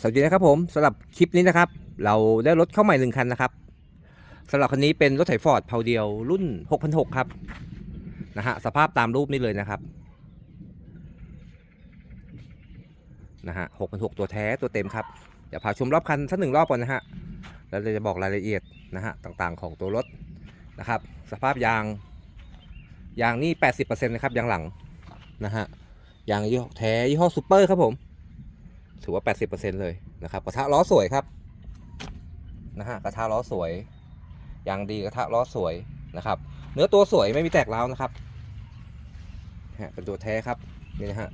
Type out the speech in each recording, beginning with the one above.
สวัสดีนะครับผมสำหรับคลิปนี้นะครับ เราได้รถเข้าใหม่หนึ่งคันนะครับสำหรับคันนี้เป็นรถไถฟอร์ดเพาเดียวรุ่น6,600ครับนะฮะสภาพตามรูปนี้เลยนะครับนะฮะ6,600ตัวแท้ตัวเต็มครับเดี๋ยวพาชมรอบคันสักหนึ่งรอบก่อนนะฮะแล้วเราจะบอกรายละเอียดนะฮะต่างๆของตัวรถนะครับ สภาพยางยางนี่ 80%นะครับยางหลังนะฮะยางยี่ห้อแท้ยี่ห้อซูเปอร์ครับผม ถือว่า 80%เลยนะครับกระทะล้อสวยครับนะฮะกระทะล้อสวยยางดีกระทะล้อสวยนะครับ เนื้อตัวสวยไม่มีแตกร้าวนะครับฮะเป็นตัวแท้ครับนี่นะฮะ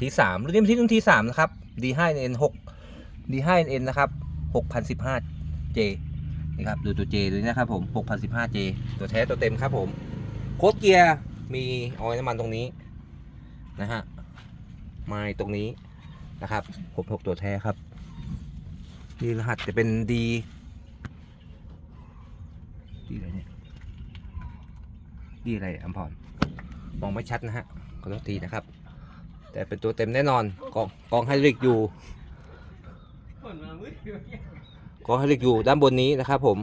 ทีสามรุ่นนี้เป็นที่รุ่นทีสามนะครับ D5N 6 D5N นะครับ 6015J นี่ครับดูตัว J ดูนะครับผม 6015J ตัวแท้ตัวเต็มครับผมโค้ดเกียร์มีออยล์น้ำมันตรงนี้นะฮะไม้ตรงนี้ นะครับผมหกตัวแท้ครับนี่รหัสจะเป็นดีดีอะไรเนี่ยดีอะไรอัมพรมองไม่ชัดนะฮะขอโทษทีนะครับ แต่เป็นตัวเต็มแน่นอนกองกองไฮริกอยู่กองไฮริกอยู่ด้านบนนี้นะครับ ผม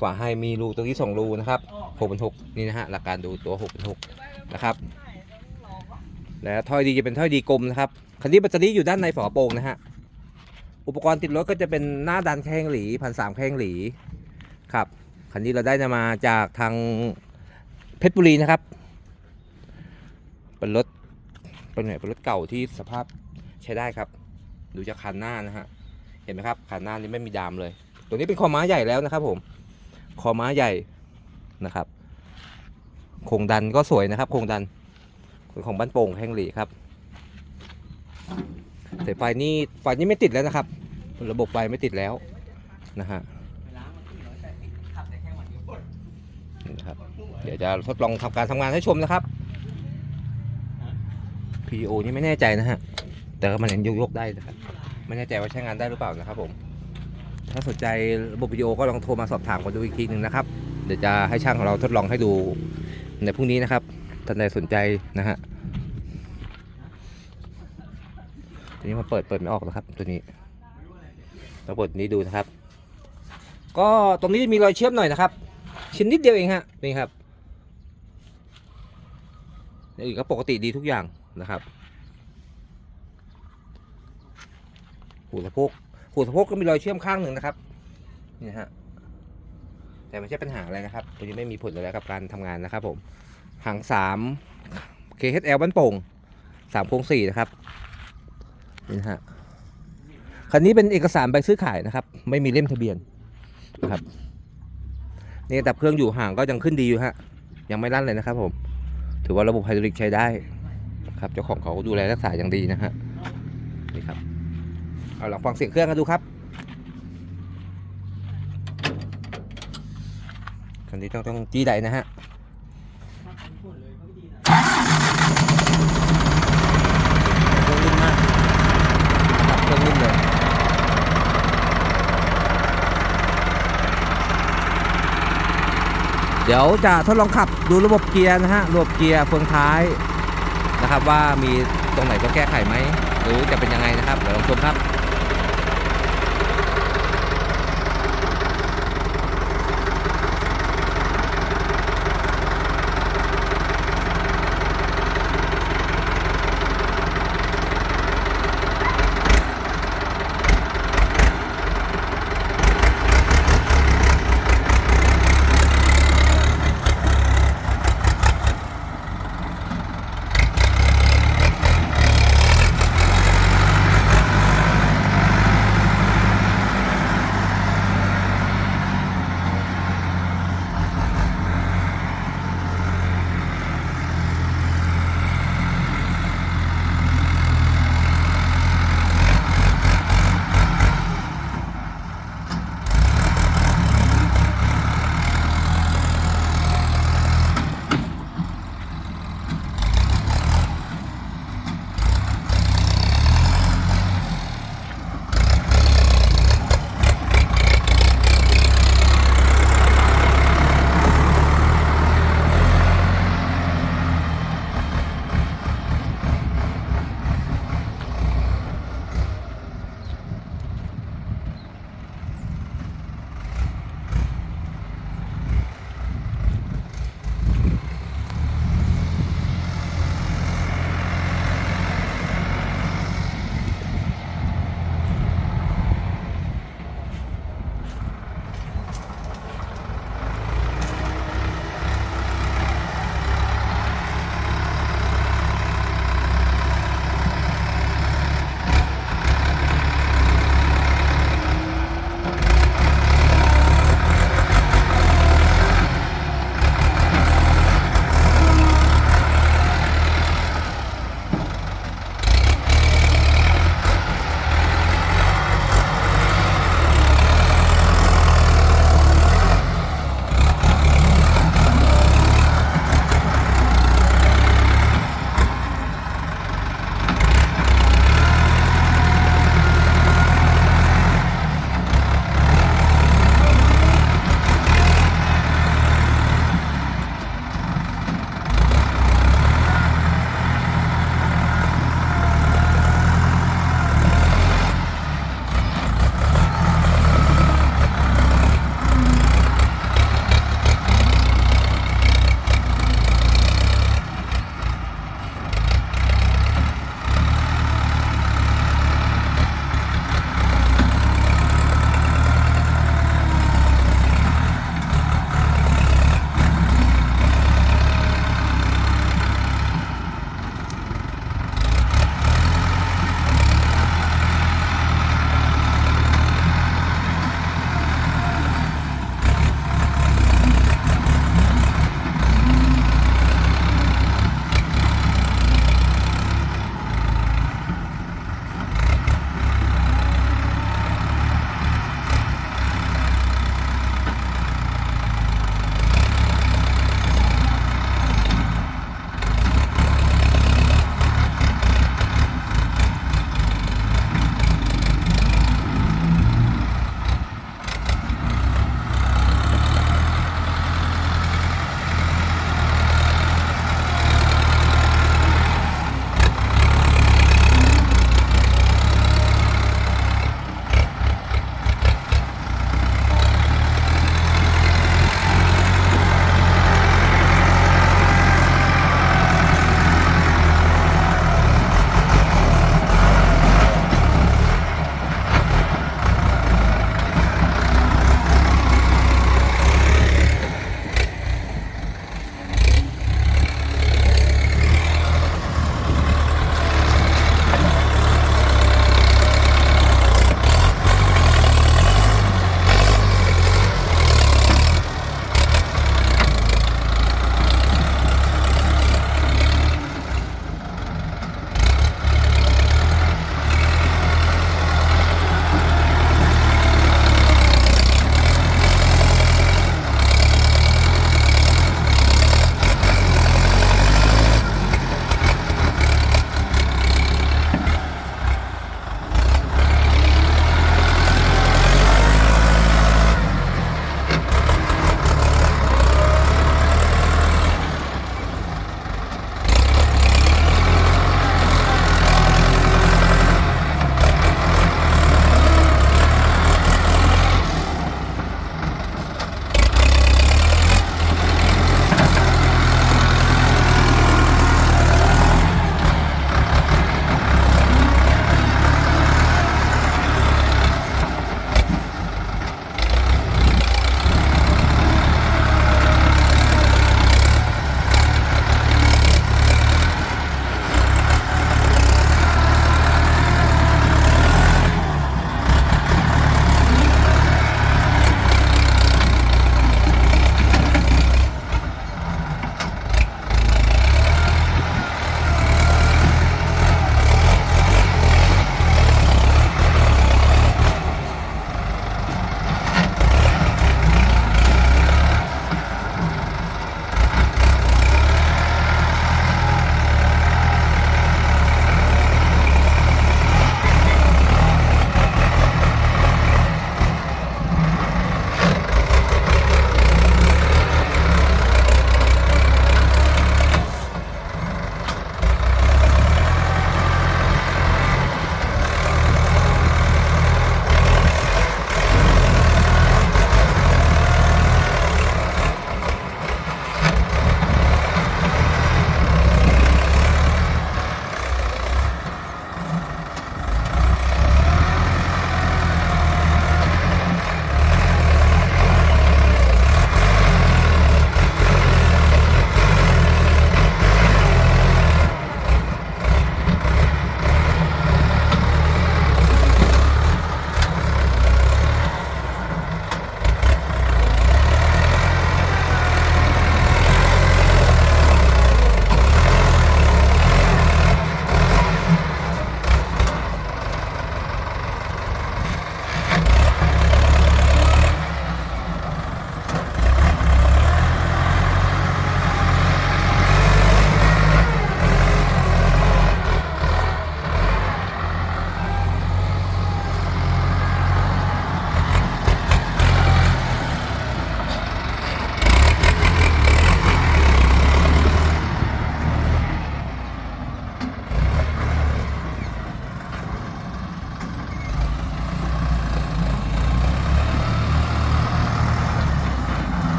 ฝาให้มีรูตรงนี้สองรูนะครับหกเป็นหกนี่นะฮะหลักการดูตัวหกเป็นหกนะครับ แล้วถ้อยดีจะเป็นถ้อยดีกลมนะครับคันนี้แบตเตอรี่อยู่ด้านในฝากระโปรงนะฮะอุปกรณ์ติดรถก็จะเป็นหน้าดันแข้งหลีพันสามแข้งหลีครับคันนี้เราได้มาจากทางเพชรบุรีนะครับ เป็นรถเป็นไงเป็นรถเก่าที่สภาพใช้ได้ครับ ดูจากคันหน้านะฮะเห็นไหมครับคันหน้านี้ไม่มีดามเลย ตัวนี้เป็นคอม้าใหญ่แล้วนะครับ ผมคอม้าใหญ่นะครับโครงดันก็สวยนะครับโครงดัน ของบ้านโป่งแห่งหลีครับสายไฟนี่ไฟนี่ไม่ติดแล้วนะครับ ระบบไฟไม่ติดแล้วนะฮะนะครับเดี๋ยวจะทดลองทำการทำงานให้ชมนะครับ PO นี่ไม่แน่ใจนะฮะแต่ก็มันยังยกได้นะครับไม่แน่ใจว่าใช้งานได้หรือเปล่านะครับผมถ้าสนใจระบบวิดีโอก็ลองโทรมาสอบถามกันดูอีกทีหนึ่งนะครับ เดี๋ยวจะให้ช่างของเราทดลองให้ดูในพรุ่งนี้นะครับท่านใดสนใจนะฮะ ตัวนี้มาเปิดเปิดไม่ออกนะครับ ตัวนี้เราเปิดนี้ดูนะครับ ก็ตรงนี้มีรอยเชื่อมหน่อยนะครับ ชิ้นนิดเดียวเองฮะนี่ครับอย่างอื่นก็ปกติดีทุกอย่างนะครับหูสะโพกหูสะโพกก็มีรอยเชื่อมข้างหนึ่งนะครับนี่ฮะแต่ไม่ใช่ปัญหาอะไรนะครับตัวนี้ไม่มีผลอะไรกับการทำงานนะครับผมหางสาม KHL บ้านโป่งสามโค้งสี่นะครับ นี่ฮะคันนี้เป็นเอกสารใบซื้อขายนะครับ ไม่มีเล่มทะเบียนนะครับนี่ดับเครื่องอยู่ห่างก็ยังขึ้นดีอยู่ฮะยังไม่ลั่นเลยนะครับ ผม ถือว่าระบบไฮดรอลิกใช้ได้ครับเจ้าของเขาดูแลรักษาอย่างดีนะฮะนี่ครับเอาลองฟังเสียงเครื่องกันดูครับคันนี้ต้องต้องจี้ใดนะฮะ เครื่องนิ่มมากครับเครื่องนิ่มเลย เดี๋ยวจะทดลองขับดูระบบเกียร์นะฮะระบบเกียร์เฟืองท้ายนะครับ ว่ามีตรงไหนต้องแก้ไขไหมหรือจะเป็นยังไงนะครับเดี๋ยวลองชมครับ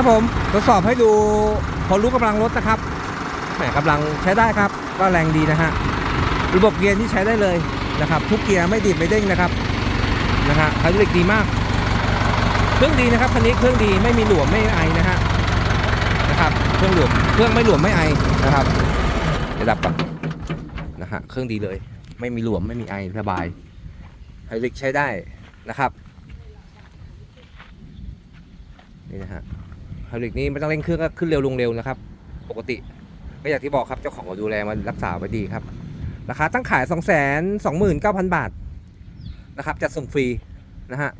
ครับผมทดสอบให้ดูพอรู้กำลังรถนะครับแหมกำลังใช้ได้ครับก็แรงดีนะฮะระบบเกียร์ที่ใช้ได้เลยนะครับ ทุกเกียร์ไม่ดิบไม่เด้งนะครับนะฮะไฮดรอลิกดีมาก เครื่องดีนะครับคันนี้เครื่องดีไม่มีหลวมไม่ไอนะฮะนะครับเครื่องหลวมเครื่องไม่หลวมไม่ไอนะครับเดี๋ยวดับก่อนนะฮะเครื่องดีเลย ไม่มีหลวมไม่มีไอสบายไฮดรอลิกใช้ได้นะครับ นี่นะฮะ ไฮดรอลิกนี่ไม่ต้องเร่งเครื่องก็ขึ้นเร็วลงเร็วนะครับ ปกติก็อย่างที่บอกครับเจ้าของก็ดูแลมารักษาไว้ดีครับ ราคาตั้งขาย 2 2 9 0 0 0 บาทนะครับจัดส่งฟรีนะฮะ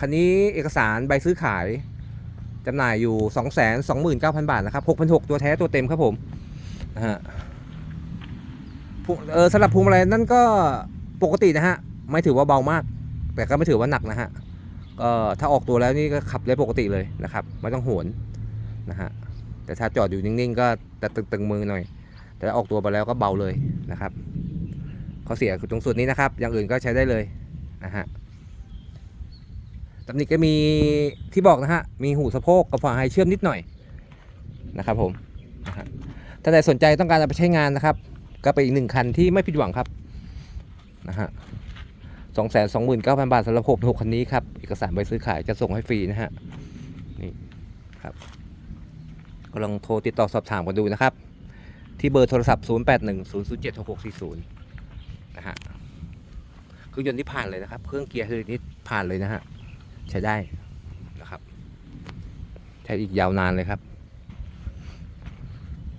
คันนี้เอกสารใบซื้อขายจำหน่ายอยู่ 2 2 9 0 0 0 บาทนะครับ6,600 ตัวแท้ตัวเต็มครับผมนะฮะเออสำหรับพวงมาลัยนั่นก็ปกตินะฮะ ไม่ถือว่าเบามาก แต่ก็ไม่ถือว่าหนักนะฮะ ก็ถ้าออกตัวแล้วนี่ก็ขับได้ปกติเลยนะครับไม่ต้องโหนนะฮะแต่ถ้าจอดอยู่นิ่งๆ ก็จะตึงๆมือหน่อย แต่ออกตัวไปแล้วก็เบาเลยนะครับข้อเสียคือตรงส่วนนี้นะครับ อย่างอื่นก็ใช้ได้เลยนะฮะตำหนิก็มีที่บอกนะฮะมีหูสะโพกกับฝาไฮเชื่อมนิดหน่อยนะครับผมถ้าใครสนใจต้องการเอาไปใช้งานนะครับ ก็เป็นอีกหนึ่งคันที่ไม่ผิดหวังครับนะฮะ สองแสนสองหมื่นเก้าพันบาทสำหรับหกหกคันนี้ครับ เอกสารใบซื้อขายจะส่งให้ฟรีนะฮะ นี่ครับก็ลองโทรติดต่อสอบถามกันดูนะครับ ที่เบอร์โทรศัพท์ 0 8 1 0 0 7 6 6 4 0 นะฮะ เครื่องยนต์ที่ผ่านเลยนะครับ เครื่องเกียร์คือนี้ผ่านเลยนะฮะ ใช้ได้นะครับ ใช้อีกยาวนานเลยครับ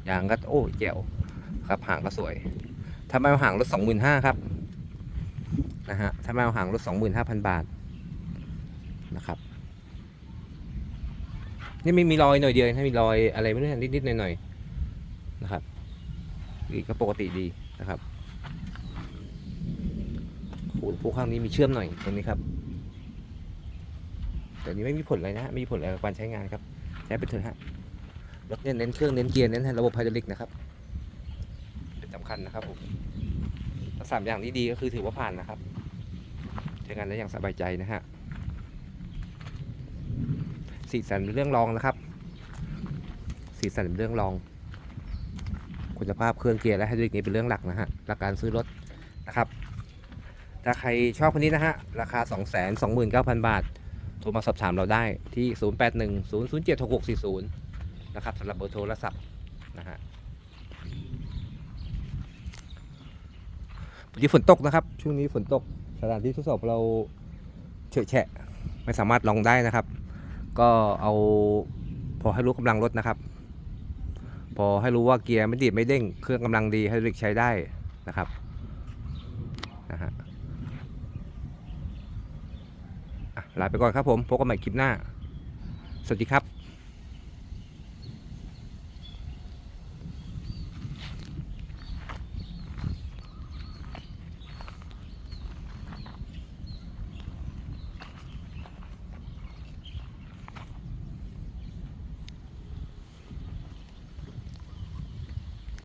ยางก็โอ้แจ๋วครับหางก็สวยถ้าไม่เอาหางรถสองหมื่นห้าครับ นะฮะ ถ้าไม่เอาหางรถสองหมื่นห้าพันบาทนะครับ นี่ไม่มีรอยหน่อยเดียวถ้ามีรอยอะไรไม่รู้นิดๆหน่อยๆนะครับอีกก็ปกติดีนะครับโอ้โหพวกข้างนี้มีเชื่อมหน่อยตรงนี้ครับแต่นี้ไม่มีผลอะไรนะไม่มีผลอะไรกับการใช้งานครับ ใช้ไปเถอะฮะรถเนี่ยเน้นเครื่องเน้นเกียร์เน้นระบบไฮดรอลิกนะครับเป็นสำคัญนะครับผมถ้าสามอย่างนี้ดีก็คือถือว่าผ่านนะครับ ใช้งานได้อย่างสบายใจนะฮะสีสันเป็นเรื่องรองนะครับ สีสันเป็นเรื่องรอง คุณภาพเครื่องเกียร์และไฮดรอลิกนี้เป็นเรื่องหลักนะฮะหลักการซื้อรถนะครับ ถ้าใครชอบคันนี้นะฮะ ราคา 2 2 9 0 0 0 บาท โทรมาสอบถามเราได้ที่ 081 007 6640 นะครับสำหรับเบอร์โทรศัพท์นะฮะวันนี้ฝนตกนะครับ ช่วงนี้ฝนตก สถานที่ทดสอบเราเฉอะแฉะไม่สามารถลองได้นะครับ ก็เอาพอให้รู้กำลังรถนะครับ พอให้รู้ว่าเกียร์ไม่ดีดไม่เด้ง เครื่องกำลังดีให้ริกใช้ได้นะครับนะฮะอะลาไปก่อนครับผมพบกันใหม่คลิปหน้า สวัสดีครับ